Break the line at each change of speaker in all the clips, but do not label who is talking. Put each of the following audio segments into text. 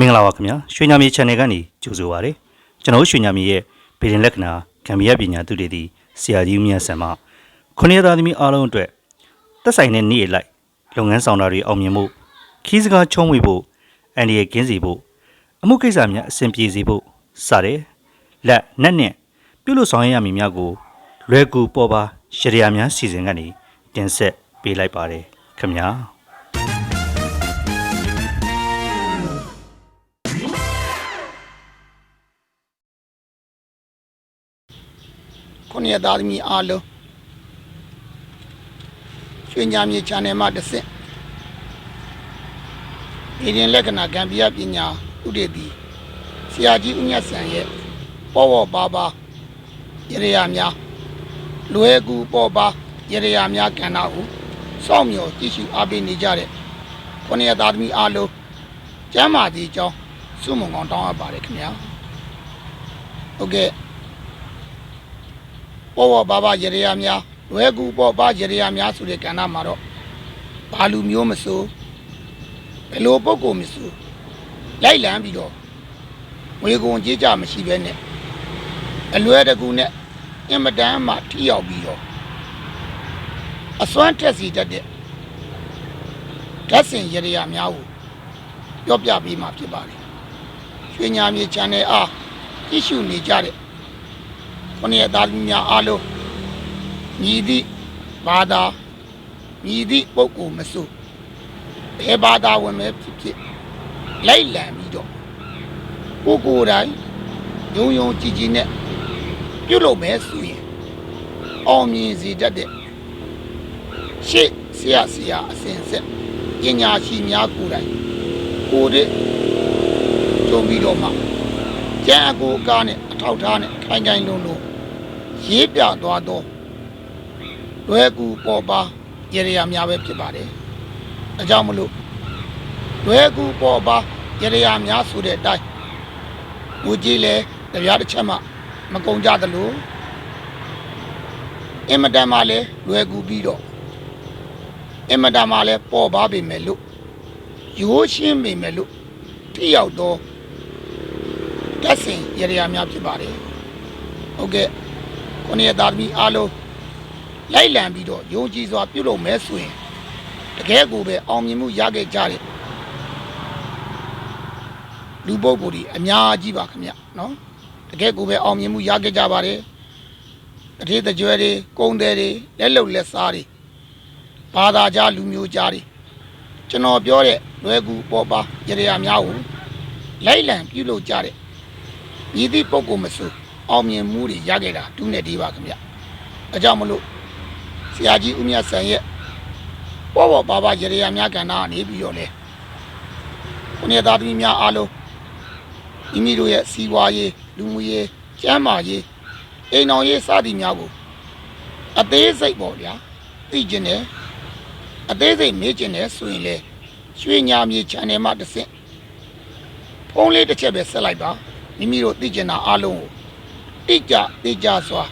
မင်္ဂလာပါခင်ဗျာရွှေညာမြေ channel ကနေကြိုဆိုပါရစေကျွန်တော်တို့ရွှေညာမြေရဲ့ဗီဒီယိုလက္ခဏာကံမရပညာသူတွေသည်ဆရာကြီးမြတ်ဆန်မှခုနှစ်သားသမီးအားလုံးအတွက်သက်ဆိုင်တဲ့နေ့ရက်လိုက်လုပ်ငန်းဆောင်တာတွေအောင်မြင်ဖို့ခီးစကားချုံးဝေဖို့အန်ဒီရဲ့ကင်းစီဖို့အမှုကိစ္စများအဆင်ပြေစေဖို့စတဲ့လက်နက်နဲ့ပြုလို့ဆောင်ရွက်ရမည်များကိုလွယ်ကူပေါ်ပါရှရယာများစီစဉ်ကနေတင်ဆက်ပေးလိုက်ပါတယ်ခင်ဗျာ
ခုနှစ်ရက်သားသမီးအားလုံးရွှေညာမြေ channel မှာတစ်ဆင့်ဒီရင်လက္ခဏာကံပြပညာဥဒေတိဆရာကြီးဦးမြတ်ဆန်ရဲ့ပေါ်ပေါ်ပါပါရရများလွယ်ကူပေါ်ပါရရများကဏ္ဍကိုစောင့်မျှော်ကြည့်ရှုအားပေးနေကြတဲ့ခုနှစ်ရက်သားသမီးအားလုံးကျမ်းမာကြီးကြောင်းစုမုံကောင်တောင်းအပ်ပါတယ်ခင်ဗျာဟုတ်ကဲ့ ပေါ်ပေါ်ပါပါရရများလွယ်ကူပေါ်ပါရရများဆိုတဲ့ကဏ္ဍမှာတော့ဘာလူမျိုးမဆိုဘယ်လိုပုံကိုမဆိုလိုက်လံပြီးတော့ဝေကုံကြေးကြမရှိဘဲနဲ့အလွယ်တကူနဲ့အင်မတန်မှထိရောက်ပြီးတော့အစွမ်းတက်စီတတ်တဲ့ဓာတ်စင်ရရများကိုပြောပြပေးမှာဖြစ်ပါတယ်ရွှေညာမြေ channel အားကြည့်ရှုနေကြတဲ့ ခொနည်းသားသမီးများအားလုံးမြည်သည့်ဘာသာမြည်သည့်ပုဂ္ဂိုလ်မဆိုဘယ်ဘာသာဝင်ပဲဖြစ်ဖြစ်လိုက်လံပြီးတော့ကိုယ်ကိုယ်တိုင်ယုံယုံကြည်ကြည်နဲ့ပြုလုပ်မယ်ဆိုရင်အောင်မြင်စေတတ်တဲ့ရှေ့ဆရာဆရာအစဉ်ဆက်ပညာရှိများကိုယ်တိုင်ကိုယ်တဲ့ကြုံပြီးတော့မှကျန်အကိုအကားနဲ့အထောက်ထားနဲ့ခိုင်ခိုင်လုံးလုံး ရေးပြသွားတော့လွယ်ကူပေါ်ပါရရများပဲဖြစ်ပါတယ်။အဲကြောင့်မလို့လွယ်ကူပေါ်ပါရရများဆိုတဲ့အတိုင်းငိုကြည့်လဲတရားတစ်ချက်မှမကုံကြသလိုအင်မတန်မှလည်းလွယ်ကူပြီးတော့အင်မတန်မှလည်းပေါ်ပါပေမဲ့လို့ရိုးရှင်းပေမဲ့လို့ထိရောက်တော့တက်စင်ရရများဖြစ်ပါတယ်ဟုတ်ကဲ့ ခုနှစ်ရက်သားသမီးအားလုံးလိုက်လံပြီးတော့ယုံကြည်စွာပြုလုပ်မဲဆိုရင်တကယ်ကိုပဲအောင်မြင်မှုရခဲ့ကြတယ်လူပုဂ္ဂိုလ်ဒီအများကြီးပါခင်ဗျနော်တကယ်ကိုပဲအောင်မြင်မှုရခဲ့ကြပါတယ်တတိတကြွယ်တွေကုံတယ်တွေလက်လုံလက်စားတွေဘာသာကြားလူမျိုးကြားတွေကျွန်တော်ပြောတဲ့လွယ်ကူပေါ်ပါရရများကိုလိုက်လံပြုလုပ်ကြတဲ့မြည်သည့်ပုဂ္ဂိုလ်မဆို အောင်မြင်မှုတွေရခဲ့တာတူးနဲ့ဒီပါခင်ဗျ။အဲကြောင့်မလို့ဆရာကြီးဦးမြတ်ဆန်ရဲ့ပေါ်ပေါ်ပါပါရရများကဏ္ဍကနေပြီးတော့လေခုနှစ်သားသမီးများအားလုံးမိမိတို့ရဲ့စီးပွားရေးလူမှုရေးကျန်းမာရေးအိမ်တော်ရေးစသည်များကိုအသေးစိတ်ပေါ့ဗျာသိကျင်တယ်အသေးစိတ်မေးကျင်တယ်ဆိုရင်လေရွှေညာမြေ channel မှာတစ်ဆင့်ဖုန်းလေးတစ်ချက်ပဲဆက်လိုက်ပါမိမိတို့သိကျင်တာအလုံးကို တိကျသိကြစွာ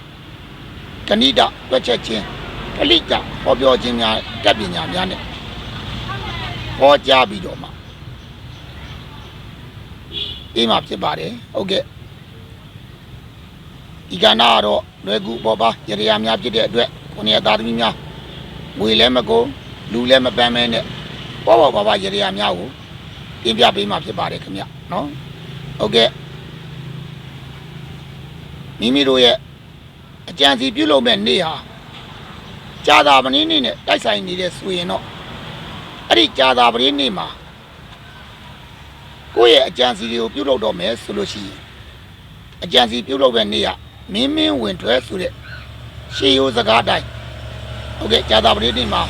ကဏိတတွက်ချက်ချင်းပလိကဟောပြောခြင်းများတက်ပညာများနဲ့ဟောကြားပြီးတော့မှအေးမှဖြစ်ပါတယ်ဟုတ်ကဲ့ဒီကဏ္ဍကတော့လွယ်ကူပေါ်ပါရရများဖြစ်တဲ့အတွက်ခုနှစ်သားသမီးများငွေလည်းမကုန်လူလည်းမပန်းမဲနဲ့ပေါ်ပေါ်ပါပါရရများကိုပြင်ပြပေးမှဖြစ်ပါတယ်ခင်ဗျနော်ဟုတ်ကဲ့ မိမိတို့ရဲ့အကြံစီပြုလုပ်မဲ့နေ့ဟာကြာသာပတိနေ့နဲ့တိုက်ဆိုင်နေတဲ့ဆိုရင်တော့အဲ့ဒီကြာသာပတိနေ့မှာကိုယ့်ရဲ့အကြံစီတွေကိုပြုလုပ်တော့မယ်ဆိုလို့ရှိရင်အကြံစီပြုလုပ်တဲ့နေ့ကမင်းမင်းဝင်ထွဲဆိုတဲ့ရှေးရိုးစကားတိုင်းဟုတ်ကဲ့ကြာသာပတိနေ့မှာ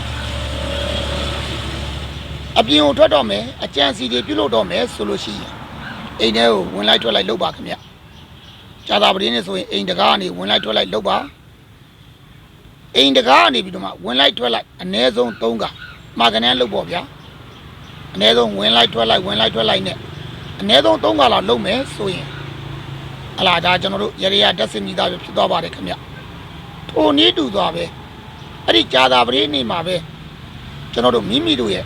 အပြင်ကိုထွက်တော့မယ်အကြံစီတွေပြုလုပ်တော့မယ်ဆိုလို့ရှိရင်အိမ်ထဲကိုဝင်လိုက်ထွက်လိုက်လုပ်ပါခင်ဗျ ဇာတာပတိနဲ့ဆိုရင်အိမ်တကားကနေဝင်လိုက်ထွက်လိုက်လုပ်ပါအိမ်တကားကနေပြီးတော့မှဝင်လိုက်ထွက်လိုက်အ ਨੇ ဆုံး၃ကမာကနေလုပ်ပေါ့ဗျာအ ਨੇ ဆုံးဝင်လိုက်ထွက်လိုက်ဝင်လိုက်ထွက်လိုက်နဲ့အ ਨੇ ဆုံး၃ကလောက်လုပ်မယ်ဆိုရင်ဟလာဒါကျွန်တော်တို့ရရရတက်စင်မိသားပဲဖြစ်သွားပါတယ်ခင်ဗျထိုနည်းတူသွားပဲအဲ့ဒီဇာတာပတိနေမှာပဲကျွန်တော်တို့မိမိတို့ရဲ့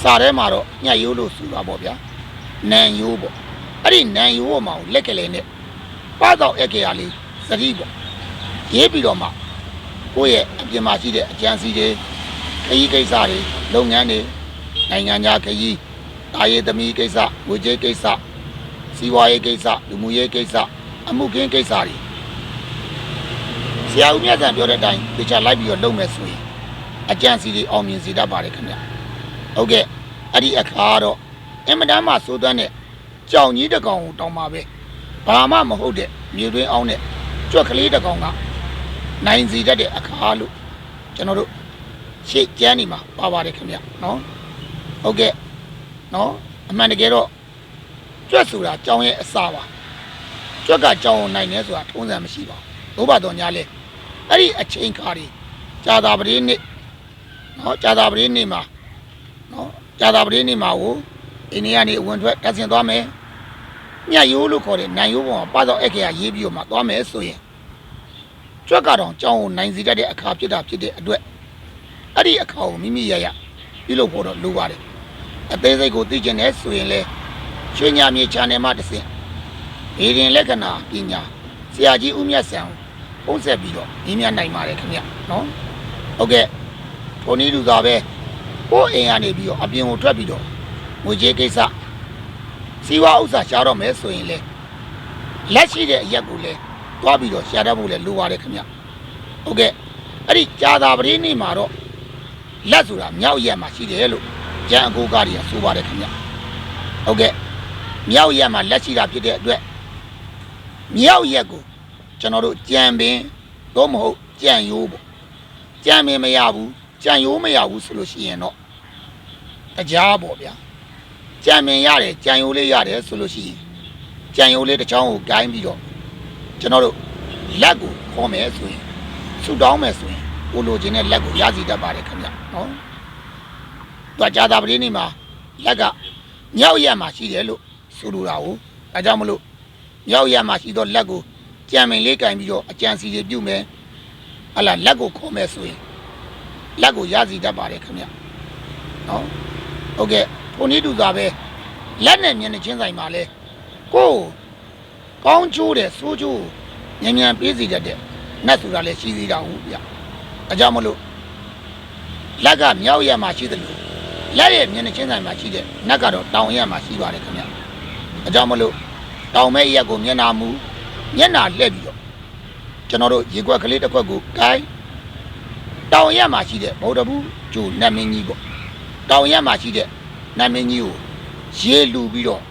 စာထဲမှာတော့ညက်ရိုးလို့ဆိုတာပေါ့ဗျာနန်ရိုးပေါ့ အဲ့ဒီနန်ရိုးပေါ်မှာကိုလက်ကလေးနဲ့ပါတော့အက်ကေရလေးစတိပေါ့ရေးပြီးတော့မှကိုယ့်ရဲ့အပြင်မှာရှိတဲ့အကြံစီတွေခရီးကိစ္စတွေလုပ်ငန်းတွေနိုင်ငံခြားခရီးတာရေးသမီးကိစ္စဝေကြေးကိစ္စစီးပွားရေးကိစ္စလူမှုရေးကိစ္စအမှုခင်းကိစ္စတွေဆရာဦးမြတ်ဆန်ပြောတဲ့အတိုင်းတခြားလိုက်ပြီးတော့လုပ်မယ်ဆိုရင်အကြံစီတွေအောင်မြင်စေတတ်ပါတယ်ခင်ဗျဟုတ်ကဲ့အဲ့ဒီအခါကတော့အင်မတန်မှစိုးသွမ်းတဲ့ ကြောင်ကြီးတစ်ကောင်ကိုတောင်းပါပဲဘာမှမဟုတ်တဲ့မြေတွင်းအောင်တဲ့ကြွက်ကလေးတစ်ကောင်ကနိုင်စီတတ်တဲ့အခါလို့ကျွန်တော်တို့ရှေ့ကျမ်းနေမှာပါပါတယ်ခင်ဗျနော်ဟုတ်ကဲ့နော်အမှန်တကယ်တော့ကြွက်ဆိုတာကြောင်ရဲ့အစာပါကြွက်ကကြောင်ကိုနိုင်နေဆိုတာထုံးစံမရှိပါဘူးဘုရားတော်ညာလဲအဲ့ဒီအချိန်ခါတွေကြာတာပတိနေ့နော်ကြာတာပတိနေ့မှာနော်ကြာတာပတိနေ့မှာကိုအိန္ဒိယနေအဝင်ထွက်တက်ဆင်သွားမယ် ညရိုးလို့ခေါ်တဲ့နိုင်ရိုးပေါ်မှာပါတော့အခရာရေးပြီးတော့မှသွားမယ်ဆိုရင်ကြွက်ကတော့ကြောင်ကိုနိုင်စီတတ်တဲ့အခါဖြစ်တာဖြစ်တဲ့အတွက်အဲ့ဒီအခါကိုမိမိရရပြုလုပ်ဖို့တော့လိုပါတယ်အသေးစိတ်ကိုသိကျင်တယ်ဆိုရင်လေရွှေညာမြေ channel မှာတစ်ဆင့်ဗေဒင်လက္ခဏာပညာဆရာကြီးဦးမြတ်ဆန်ပုံဆက်ပြီးတော့မြင်မြနိုင်ပါတယ်ခင်ဗျနော်ဟုတ်ကဲ့ထိုနည်းလူသားပဲကိုယ့်အိမ်ကနေပြီးတော့အပြင်ကိုထွက်ပြီးတော့ငွေကြေးကိစ္စ စီဝါဥစ္စာရှားတော့မယ်ဆိုရင်လေလက်ရှိတဲ့အရက်ကိုလေတွားပြီးတော့ရှားတတ်ဖို့လေလိုပါတယ်ခင်ဗျဟုတ်ကဲ့အဲ့ဒီကြာသာပတိနေ့မှာတော့လက်ဆိုတာမြောက်ရက်မှာရှိတယ်လို့ကျန်အကိုကားတွေကဆိုပါတယ်ခင်ဗျဟုတ်ကဲ့မြောက်ရက်မှာလက်ရှိတာဖြစ်တဲ့အတွက်မြောက်ရက်ကိုကျွန်တော်တို့ကြံပင်သို့မဟုတ်ကြံရိုးပေါ့ကြံပင်မရဘူးကြံရိုးမရဘူးဆိုလို့ရှိရင်တော့တရားပေါ့ဗျာ ကြံပင်ရတယ်ကြံရိုးလေးရတယ်ဆိုလို့ရှိရင်ကြံရိုးလေးတစ်ချောင်းကိုဂိုင်းပြီးတော့ကျွန်တော်တို့လက်ကိုခေါ်မယ်ဆိုရင်ဆူတောင်းမယ်ဆိုရင်ကိုလိုချင်တဲ့လက်ကိုရစီတတ်ပါတယ်ခင်ဗျနော်တွာကြာတာပတိနေ့မှာလက်ကမြောက်ရက်မှာရှိတယ်လို့ဆိုလိုတာကိုအဲကြောင့်မလို့မြောက်ရက်မှာရှိတော့လက်ကိုကြံပင်လေးကင်ပြီးတော့အကြံစီတွေပြုတ်မယ်ဟလာလက်ကိုခေါ်မယ်ဆိုရင်လက်ကိုရစီတတ်ပါတယ်ခင်ဗျနော်ဟုတ်ကဲ့ ထိုနည်းတူသာပဲလက်နဲ့မျက်နှာချင်းဆိုင်မှာလဲကိုယ်ကောင်းကျိုးတဲ့စိုးကျိုးညံ့ညံ့ပေးစီတတ်တဲ့နတ်ဆိုတာလည်းရှိသေးတာဟုတ်ဗျအဲကြောင့်မလို့လက်ကမြောက်ရက်မှာရှိတယ်လို့လက်ရဲ့မျက်နှာချင်းဆိုင်မှာရှိတဲ့နတ်ကတော့တောင်ရက်မှာရှိပါတယ်ခင်ဗျအဲကြောင့်မလို့တောင်မဲ့ရက်ကိုမျက်နာမူမျက်နာလှည့်ပြီးတော့ကျွန်တော်တို့ရေခွက်ကလေးတစ်ခွက်ကိုဂိုင်းတောင်ရက်မှာရှိတဲ့ဗုဒ္ဓဘူးကျိုနတ်မင်းကြီးပေါ့တောင်ရက်မှာရှိတဲ့ နတ်မင်းကြီးကိုရေလူပြီးတော့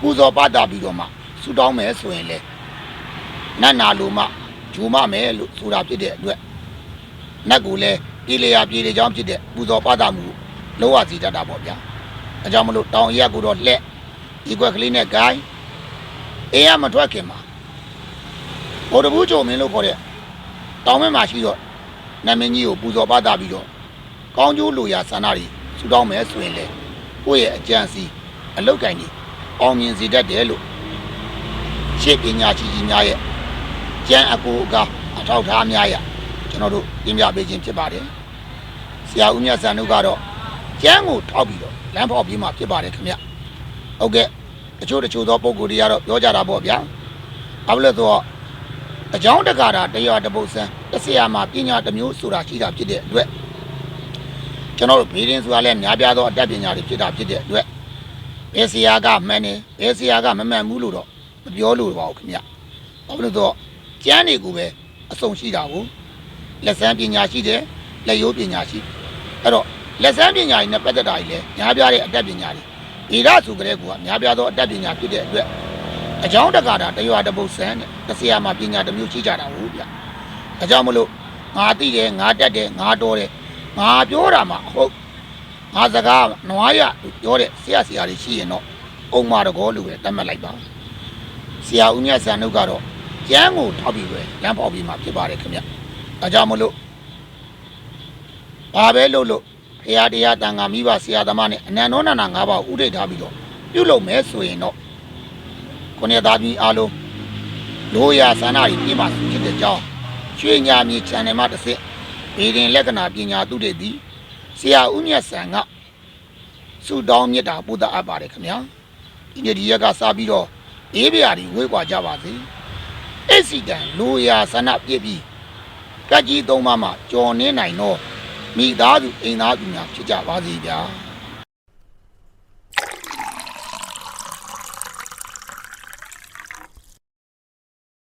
ပူဇော်ပတာပြီးတော့မှဆူတောင်းမယ်ဆိုရင်လေနတ်နာလိုမှဂျူမမယ်လို့ဆိုတာဖြစ်တဲ့အတွက်နတ်ကိုလည်းပြေလေရာပြေလေချောင်းဖြစ်တဲ့ပူဇော်ပတာမှုလောဝစီတတ်တာပေါ့ဗျာအဲကြောင့်မလို့တောင်ရက်ကိုတော့လှက်ဒီကွက်ကလေးနဲ့ဂိုင်းအေးရမထွက်ခင်မှာဗောဓဘူးကြုံမင်းလို့ခေါ်တဲ့တောင်မဲမှာရှိတော့နတ်မင်းကြီးကိုပူဇော်ပတာပြီးတော့ကောင်းကျိုးလိုရာဆန္ဒတွေ ဆူတောင်းမယ်ဆိုရင်လေကိုယ့်ရဲ့အကြံစီအလောက်ကင်ကြီးအောင်မြင်စေတတ်တယ်လို့ရှေ့ပညာရှိကြီးများရဲ့ကျမ်းအကူအကအထောက်ထားများရကျွန်တော်တို့ပြင်ပြပေးခြင်းဖြစ်ပါတယ်ဆရာဦးမြတ်ဆန်တို့ကတော့ကျမ်းကိုထောက်ပြီးတော့လမ်းဖောက်ပြီးမှဖြစ်ပါတယ်ခင်ဗျဟုတ်ကဲ့တချို့တချို့သောပုံကိုယ်တွေကတော့ပြောကြတာပေါ့ဗျာဘာလို့လဲဆိုတော့အကြောင်းတကာတာတရားတပုတ်ဆန်းတစ်ဆရာမှာပညာတစ်မျိုးဆိုတာရှိတာဖြစ်တဲ့အတွက် ကျွန်တော်တို့ဘေးရင်ဆိုတာလည်းများပြားသောအတတ်ပညာတွေဖြစ်တာဖြစ်တဲ့အတွက်ဘယ်ဆရာကမှန်တယ်ဘယ်ဆရာကမမှန်ဘူးလို့တော့မပြောလို့ပါဘူးခင်ဗျဘာလို့လဲဆိုတော့ကျမ်းတွေကိုပဲအစုံရှိတာကိုလက်စမ်းပညာရှိတယ်လက်ရိုးပညာရှိအဲ့တော့လက်စမ်းပညာတွေနဲ့ပတ်သက်တာကြီးလဲများပြားတဲ့အတတ်ပညာတွေဒီရဆိုကြတဲ့ကူကများပြားသောအတတ်ပညာဖြစ်တဲ့အတွက်အကြောင်းတကာတာတရွာတပုတ်ဆန်းတဲ့တစ်ဆရာမှာပညာတစ်မျိုးရှိကြတာဟုတ်ဗျ။ဒါကြောင့်မလို့ငါသိတယ်ငါတက်တယ်ငါတော်တယ် ငါပြောတာမှဟုတ်ငါစကားနွားရပြောတဲ့ဆရာဆရာတွေရှိရင်တော့အုံမာတကောလို့ပဲတတ်မှတ်လိုက်ပါ။ဆရာဦးမြတ်ဆန်တို့ကတော့ကျမ်းကိုထောက်ပြီးပဲလမ်းပေါက်ပြီးမှဖြစ်ပါတယ်ခင်ဗျ။ဒါကြောင့်မလို့ဘာပဲလုပ်လို့ဖရာတရားတန်ခါမိဘဆရာသမားနဲ့အနန္တောနာနာ၅ပါးဥဒိတ်ထားပြီးတော့ပြုလုပ်မယ်ဆိုရင်တော့ခုနှစ်သားပြည်အားလုံးလိုရာဆန္ဒကြီးပြည့်မှဖြစ်တဲ့ကြောင်းရွှေညာမြေ channel မှာတစ်စစ် ဗီဒင်လက္ခဏာပညာသူတွေသည်ဆရာဦးမြတ်ဆန်ကဆုတောင်းမြတ်တာပို့တာအပ်ပါတယ်ခင်ဗျာဒီနေ့ဒီရက်ကစပြီးတော့အေးပြာတွေဝေးကွာကြပါစေအစီတန်လိုရာဆန္ဒပြည့်ပြီးကကြီးသုံးပါးမှာကြော်နေနိုင်တော့မိသားစုအိမ်သားစုများဖြစ်ကြပါစေဗျာ